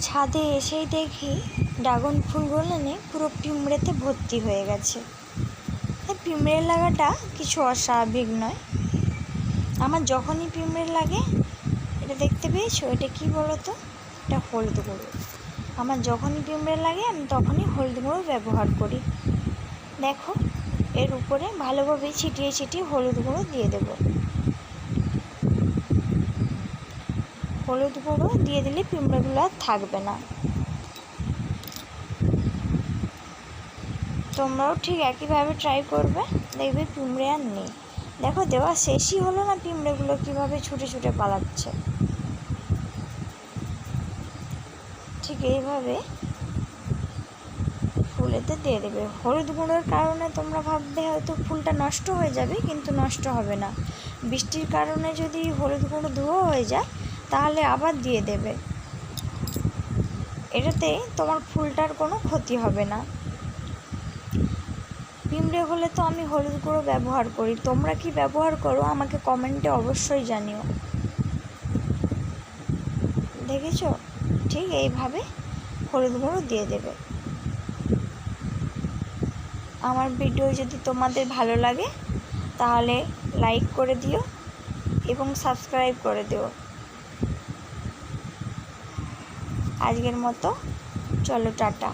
ছাদে এসেই দেখি ড্রাগন ফুলগুলো নিয়ে পুরো পিঁমড়েতে ভর্তি হয়ে গেছে। এই পিঁমড়ে লাগাটা কিছু অস্বাভাবিক নয়। আমার যখনই পিঁমড়ে লাগে, এটা দেখতে পেয়েছ? এটা কী বলো তো এটা হলুদ গুঁড়ো। আমার যখনই পিঁমড়ে লাগে, আমি তখনই হলুদ গুঁড়ো ব্যবহার করি। দেখো, এর উপরে ভালোভাবে ছিটিয়ে ছিটিয়ে হলুদ গুঁড়ো দিয়ে দেবো। হলুদ গুঁড়ো দিয়ে দিলে পিঁমড়েগুলো আর থাকবে না। তোমরাও ঠিক একইভাবে ট্রাই করবে, দেখবে পিঁমড়ে আর নেই। দেখো দেওয়া শেষই হলো না পিঁমড়েগুলো কীভাবে ছুটে ছুটে পালাচ্ছে। ঠিক এইভাবে ফুলেতে দিয়ে দেবে। হলুদ গুঁড়োর কারণে তোমরা ভাববে হয়তো ফুলটা নষ্ট হয়ে যাবে, কিন্তু নষ্ট হবে না। বৃষ্টির কারণে যদি হলুদ গুঁড়ো ধোয়া হয়ে যায় তাহলে আবার দিয়ে দেবে। এটাতে তোমার ফুলটার কোনো ক্ষতি হবে না। পিঁমড়ে হলে তো আমি হলুদ গুঁড়ো ব্যবহার করি। তোমরা কি ব্যবহার করো আমাকে কমেন্টে অবশ্যই জানিও। দেখেছ? ঠিক এইভাবে হলুদ গুঁড়ো দিয়ে দেবে। আমার ভিডিও যদি তোমাদের ভালো লাগে, তাহলে লাইক করে দিও এবং সাবস্ক্রাইব করে দিও। আজকের মতো। চলো টাটা।